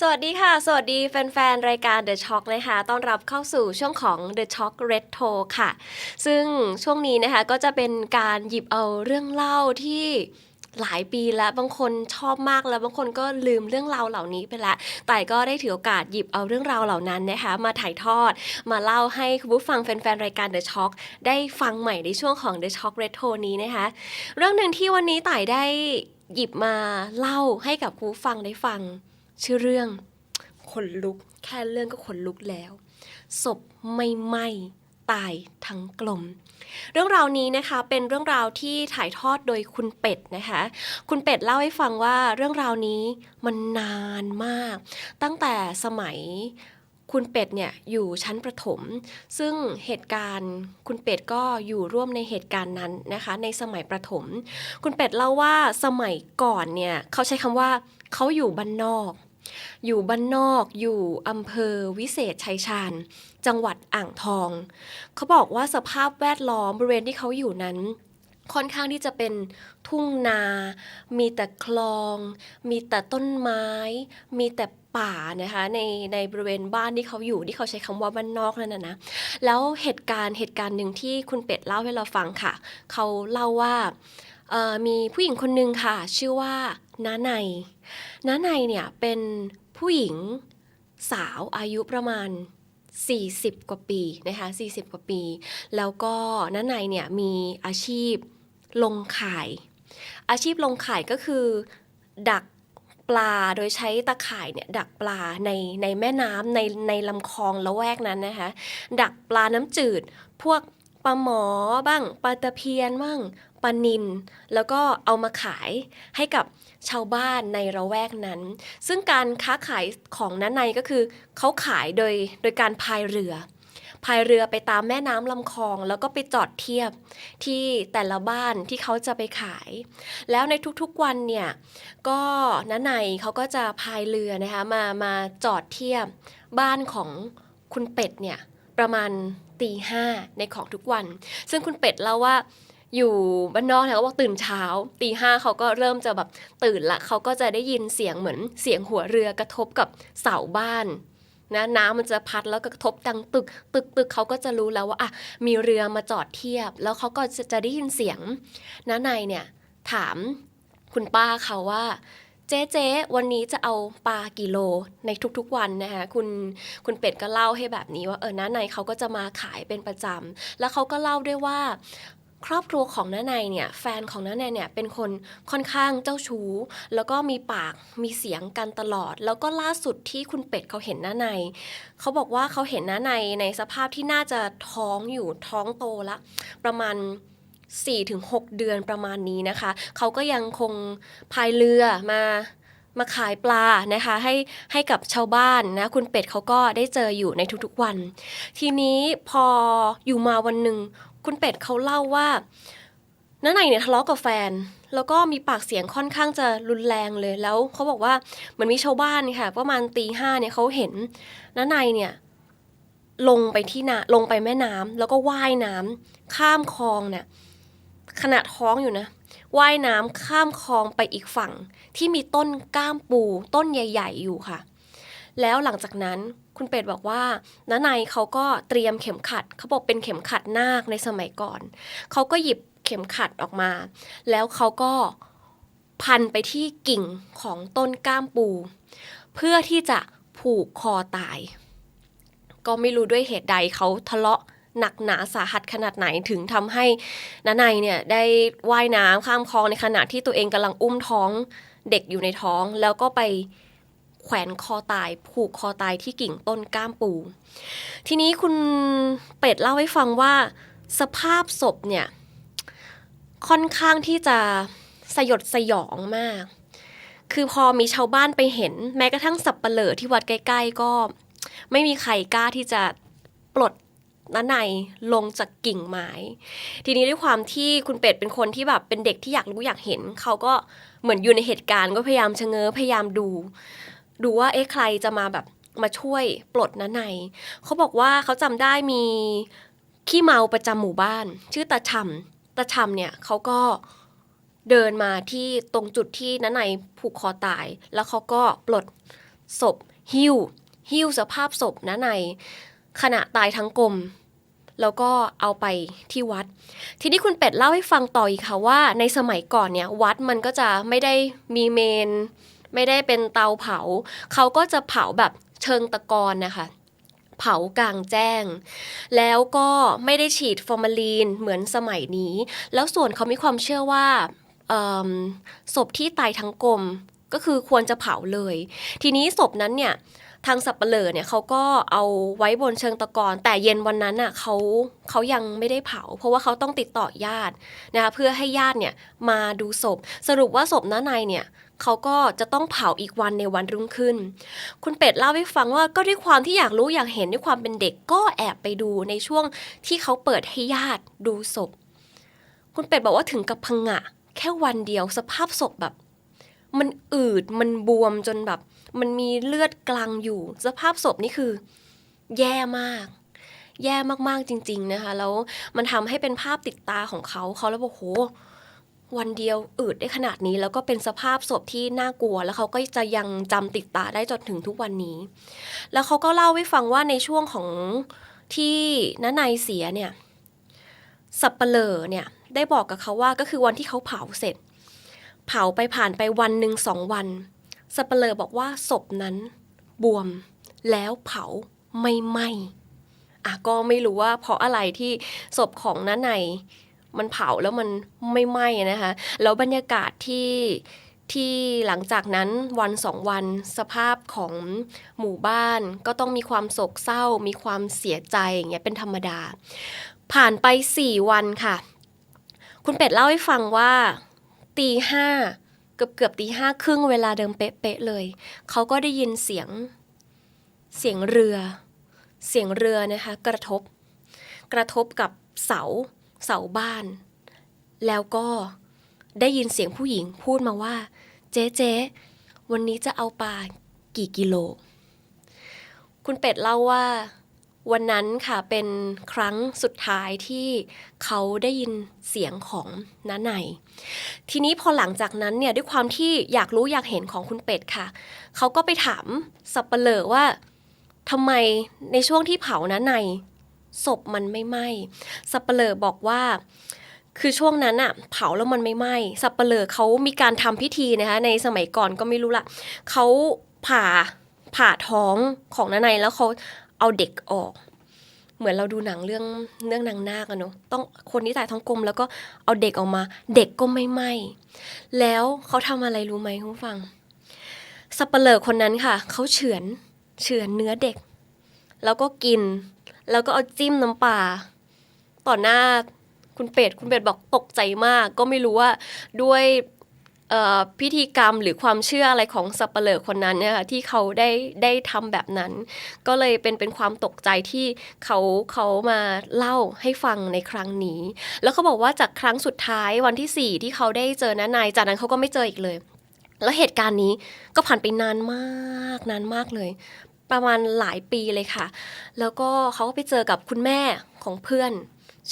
สวัสดีค่ะ สวัสดีแฟนๆ รายการ The Shock นะคะ ต้อนรับเข้าสู่ช่วงของ The Shock Retro ค่ะ ซึ่งช่วงนี้นะคะก็จะเป็นการหยิบเอาเรื่องเล่าที่หลายปีแล้วบางคนชอบมากแล้วบางคนก็ลืมเรื่องราวเหล่านี้ไปแล้วแต่ก็ได้ถือโอกาสหยิบเอาเรื่องราวเหล่านั้นนะคะมาถ่ายทอด มาเล่าให้คุณผู้ฟังแฟนๆ รายการ The Shock ได้ฟังใหม่ในช่วงของ The Shock Retro นี้นะคะ เรื่องหนึ่งที่วันนี้ต่ายได้หยิบมาเล่าให้กับคุณผู้ฟังได้ฟัง ชื่อเรื่องขนลุก แค่เรื่องก็ขนลุกแล้ว ศพไม่ไหม้ตายทั้งกลม เรื่องราวนี้นะคะเป็นเรื่องราวที่ถ่ายทอดโดยคุณเป็ดนะคะ คุณเป็ดเล่าให้ฟังว่าเรื่องราวนี้มันนานมาก ตั้งแต่สมัยคุณเป็ดเนี่ยอยู่ชั้นประถม ซึ่งเหตุการณ์คุณเป็ดก็อยู่ร่วมในเหตุการณ์นั้นนะคะ ในสมัยประถม คุณเป็ดเล่าว่าสมัยก่อนเนี่ยเขาใช้คำว่าเขาอยู่บ้านนอก อยู่บ้านนอกอยู่อำเภอวิเศษชัยชาญ จังหวัดอ่างทอง เขาบอกว่าสภาพแวดล้อมบริเวณที่เขาอยู่นั้นค่อนข้างที่จะเป็นทุ่งนา มีแต่คลอง มีแต่ต้นไม้ มีแต่ป่านะคะในในบริเวณบ้านที่เขาอยู่ที่เขาใช้คำว่าบ้านนอกนั่นนะนะ แล้วเหตุการณ์เหตุการณ์หนึ่งที่คุณเป็ดเล่าให้เราฟังค่ะ เขาเล่าว่า มีผู้หญิงคนหนึ่งค่ะ ชื่อว่าน้าในน้าในเนี่ยเป็นผู้หญิงสาวอายุประมาณ 40 กว่าปีนะคะ40 กว่าปี แล้วก็น้าในเนี่ยมีอาชีพลงข่าย อาชีพลงข่ายก็คือ ดักปลาโดยใช้ตะข่ายเนี่ยดักปลาในในแม่น้ำในในลำคลองละแวกนั้นนะคะ ดักปลาน้ำจืด พวก ปลาหมอบ้างปลาตะเพียนบ้างปลานิลแล้วก็เอามาขายให้กับชาวบ้านในระแวกนั้น ซึ่งการค้าขายของนั้นในก็คือเขาขายโดยโดยการพายเรือพายเรือไปตามแม่น้ำลำคลองแล้วก็ไปจอดเทียบที่แต่ละบ้านที่เขาจะไปขาย แล้วในทุกๆวันเนี่ยก็น้าในเขาก็จะพายเรือนะคะมามาจอดเทียบบ้านของคุณเป็ดเนี่ยประมาณ ตีห้าในของทุกวัน ซึ่งคุณเป็ดเล่าว่าอยู่บ้านนอกเนี่ยเขาบอกตื่นเช้าตีห้าเขาก็เริ่มจะแบบตื่นละเขาก็จะได้ยินเสียงเหมือนเสียงหัวเรือกระทบกับเสาบ้านนะน้ำมันจะพัดแล้วก็กระทบดังตึกตึกตึกเขาก็จะรู้แล้วว่าอะมีเรือมาจอดเทียบ แล้วเขาก็จะจะได้ยินเสียงน้าในเนี่ยถามคุณป้าเขาว่า เจ๊เจ๊วันนี้จะเอาปลากี่โลในทุกๆวันนะคะคุณคุณเป็ดก็เล่าให้แบบนี้ว่าเออน้าในเขาก็จะมาขายเป็นประจำแล้วเขาก็เล่าด้วยว่าครอบครัวของน้าในเนี่ยแฟนของน้าในเนี่ยเป็นคนค่อนข้างเจ้าชู้ แล้วก็มีปากมีเสียงกันตลอด แล้วก็ล่าสุดที่คุณเป็ดเขาเห็นน้าในเขาบอกว่าเขาเห็นน้าในในสภาพที่น่าจะท้องอยู่ท้องโตละ ประมาณ 4-6 เดือนประมาณนี้นะคะ เขาก็ยังคงพายเรือมามาขายปลานะคะให้ให้กับชาวบ้านนะคุณเป็ดเขาก็ได้เจออยู่ในทุกๆวัน ทีนี้พออยู่มาวันหนึ่งคุณเป็ดเขาเล่าว่าน้าไหนเนี่ยทะเลาะกับแฟน แล้วก็มีปากเสียงค่อนข้างจะรุนแรงเลยแล้วเขาบอกว่าเหมือนมีชาวบ้านค่ะประมาณตีห้าเนี่ยเขาเห็นน้าในเนี่ยลงไปที่นาลงไปแม่น้ำแล้วก็ว่ายน้ำข้ามคลองเนี่ย ขณะท้องอยู่นะว่ายน้ำข้ามคลองไปอีกฝั่ง ที่มีต้นก้ามปูต้นใหญ่ ๆ อยู่ค่ะ แล้วหลังจากนั้นคุณเป็ดบอกว่าน้าในเขาก็เตรียมเข็มขัดเขาบอกเป็นเข็มขัดนาคในสมัยก่อน เขาก็หยิบเข็มขัดออกมา แล้วเขาก็พันไปที่กิ่งของต้นก้ามปู เพื่อที่จะผูกคอตาย ก็ไม่รู้ด้วยเหตุใดเขาทะเลาะ หนักหนาสาหัสขนาดไหนถึงทำให้นาในเนี่ยได้ว่ายน้ำข้ามคลองในขณะที่ตัวเองกำลังอุ้มท้องเด็กอยู่ในท้อง แล้วก็ไปแขวนคอตายผูกคอตายที่กิ่งต้นก้ามปู ทีนี้คุณเป็ดเล่าให้ฟังว่าสภาพศพเนี่ยค่อนข้างที่จะสยดสยองมาก คือพอมีชาวบ้านไปเห็น แม้กระทั่งสับปะเหร่อที่วัดใกล้ ๆ ก็ ไม่มีใครกล้าที่จะปลด น้าในลงจากกิ่งไม้ ทีนี้ด้วยความที่คุณเป็ดเป็นคนที่แบบเป็นเด็กที่อยากรู้อยากเห็น เขาก็เหมือนอยู่ในเหตุการณ์ก็พยายามชะเง้อพยายามดู ดูว่าเอ๊ะใครจะมาแบบมาช่วยปลดน้าในเขาบอกว่าเขาจำได้มีขี้เมาประจำหมู่บ้าน ชื่อตาชำตาชำเนี่ยเขาก็เดินมาที่ตรงจุดที่น้าในผูกคอตาย แล้วเขาก็ปลดศพหิ้ว หิ้วสภาพศพนะใน ขณะตายทั้งกลม แล้วก็เอาไปที่วัด ทีนี้คุณเป็ดเล่าให้ฟังต่ออีกค่ะว่า ในสมัยก่อนเนี่ยวัดมันก็จะไม่ได้มีเมน ไม่ได้เป็นเตาเผา เขาก็จะเผาแบบเชิงตะกอนนะคะเผากลางแจ้ง แล้วก็ไม่ได้ฉีดฟอร์มาลีนเหมือนสมัยนี้ แล้วส่วนเขามีความเชื่อว่าศพที่ตายทั้งกลมก็คือควรจะเผาเลย ทีนี้ศพนั้นเนี่ย ทางสับเปลอเนี่ยเขาก็เอาไว้บนเชิงตะกอน แต่เย็นวันนั้นอะเขาเขายังไม่ได้เผา เพราะว่าเขาต้องติดต่อญาตินะคะเพื่อให้ญาติเนี่ยมาดูศพ สรุปว่าศพน้าในเนี่ยเขาก็จะต้องเผาอีกวันในวันรุ่งขึ้น คุณเป็ดเล่าให้ฟังว่าก็ด้วยความที่อยากรู้อยากเห็นด้วยความเป็นเด็กก็แอบไปดูในช่วงที่เขาเปิดให้ญาติดูศพ คุณเป็ดบอกว่าถึงกับพังงะแค่วันเดียวสภาพศพแบบ มันอืดมันบวมจนแบบ มันมีเลือดกลางอยู่ สภาพศพนี่คือ แย่มาก แย่มากๆจริง ๆ นะคะ แล้วมันทำให้เป็นภาพติดตาของเขา เขาแล้วบอกโหวันเดียวอืดได้ขนาดนี้ แล้วก็เป็นสภาพศพที่น่ากลัว แล้วเขาก็จะยังจำติดตาได้จนถึงทุกวันนี้ แล้วเขาก็เล่าให้ฟังว่าในช่วงของที่น้านายเสียเนี่ย สับเปลอเนี่ย ได้บอกกับเขาว่าก็คือวันที่เขาเผาเสร็จ เผาไปผ่านไปวันหนึ่งสองวัน สับเปลอบอกว่าศพนั้นบวมแล้วเผาไม่ไหม้อะก็ไม่รู้ว่าเพราะอะไรที่ศพของน้าในมันเผาแล้วมันไม่ไหม้นะคะแล้วบรรยากาศที่ที่หลังจากนั้นวันสองวันสภาพของหมู่บ้านก็ต้องมีความโศกเศร้า มีความเสียใจอย่างเงี้ยเป็นธรรมดา ผ่านไปสี่วันค่ะ คุณเป็ดเล่าให้ฟังว่าตีห้า เกือบเกือบตีห้าครึ่งเวลาเดิมเป๊ะๆเลย เขาก็ได้ยินเสียงเสียงเรือ เสียงเรือนะคะ กระทบ กระทบกับเสา เสาบ้าน แล้วก็ได้ยินเสียงผู้หญิงพูดมาว่า เจ๊เจ๊วันนี้จะเอาปลากี่กิโล คุณเป็ดเล่าว่า วันนั้นค่ะเป็นครั้งสุดท้ายที่เขาได้ยินเสียงของน้าในทีนี้พอหลังจากนั้นเนี่ยด้วยความที่อยากรู้อยากเห็นของคุณเป็ดค่ะ เขาก็ไปถามสับเปลอว่าทำไมในช่วงที่เผาน้าในศพมันไม่ไหม้สับเปลอบอกว่าคือช่วงนั้นอะเผาแล้วมันไม่ไหม้สับเปลอเขามีการทำพิธีนะคะในสมัยก่อนก็ไม่รู้ละเขาผ่าผ่าท้องของน้าในแล้วเขา เอาเด็กออก เหมือนเราดูหนังเรื่องเรื่องนางนาคอะเนาะต้องคนที่ตายท้องกลมแล้วก็เอาเด็กออกมา เด็กก็ไม่ไหม้แล้วเขาทำอะไรรู้ไหมคุณฟังสับเปลอคนนั้นค่ะเขาเฉือนเฉือนเนื้อเด็ก แล้วก็กิน แล้วก็เอาจิ้มน้ำปลาต่อหน้าคุณเป็ดคุณเป็ดบอกตกใจมาก ก็ไม่รู้ว่าด้วย พิธีกรรมหรือความเชื่ออะไรของสับเปลอคนนั้นเนี่ยค่ะที่เขาได้ได้ทำแบบนั้น ก็เลยเป็นเป็นความตกใจที่เขาเขามาเล่าให้ฟังในครั้งนี้ แล้วเขาบอกว่าจากครั้งสุดท้ายวันที่สี่ที่เขาได้เจอน้านายจากนั้นเขาก็ไม่เจออีกเลย แล้วเหตุการณ์นี้ก็ผ่านไปนานมากนานมากเลย ประมาณหลายปีเลยค่ะ แล้วก็เขาก็ไปเจอกับคุณแม่ของเพื่อน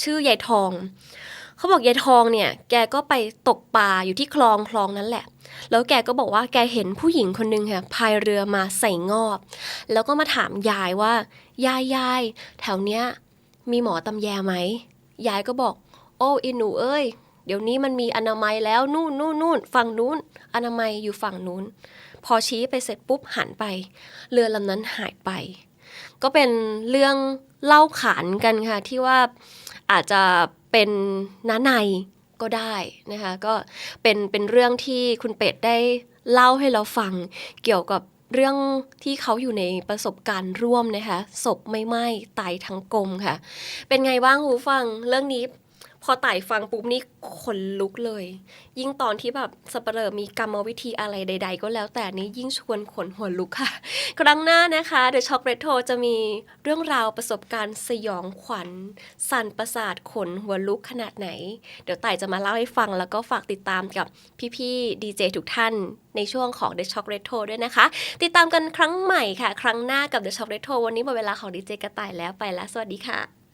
ชื่อยายทอง เขาบอกยายทองเนี่ย แกก็ไปตกปลาอยู่ที่คลองคลองนั้นแหละ แล้วแกก็บอกว่าแกเห็นผู้หญิงคนนึงค่ะพายเรือมาใส่งอบ แล้วก็มาถามยายว่ายายยายแถวเนี้ยมีหมอตำแยไหมยายก็บอก โอ้อินหนูเอ้ยเดี๋ยวนี้มันมีอนามัยแล้วนู่นนู่นนู่นฝั่งนู้น อนามัยอยู่ฝั่งนู้น พอชี้ไปเสร็จปุ๊บหันไป เรือลำนั้นหายไป ก็เป็นเรื่องเล่าขานกันค่ะ ที่ว่าอาจจะ เป็นน้าในก็ได้นะคะก็เป็นเป็นเรื่องที่คุณเป็ดได้เล่าให้เราฟังเกี่ยวกับเรื่องที่เขาอยู่ในประสบการณ์ร่วมนะคะศพไม่ไหม้ตายทั้งกลมค่ะ เป็นไงบ้างหูฟังเรื่องนี้ พอไต่ฟังปุ๊บนี่ขนลุกเลย ยิ่งตอนที่แบบสเปเหรอมีกรรมวิธีอะไรใด ๆ ก็แล้วแต่นี้ยิ่งชวนขนหัวลุกค่ะ ครั้งหน้านะคะ The Shock Retro จะมีเรื่องราวประสบการณ์สยองขวัญ สั่นประสาทขนหัวลุกขนาดไหน เดี๋ยวไต่จะมาเล่าให้ฟังแล้วก็ฝากติดตามกับพี่ๆดีเจทุกท่านในช่วงของ The Shock Retro ด้วยนะคะ ติดตามกันครั้งใหม่ค่ะ ครั้งหน้ากับ The Shock Retro วันนี้หมดเวลาของดีเจกระต่ายแล้วไปแล้ว สวัสดีค่ะ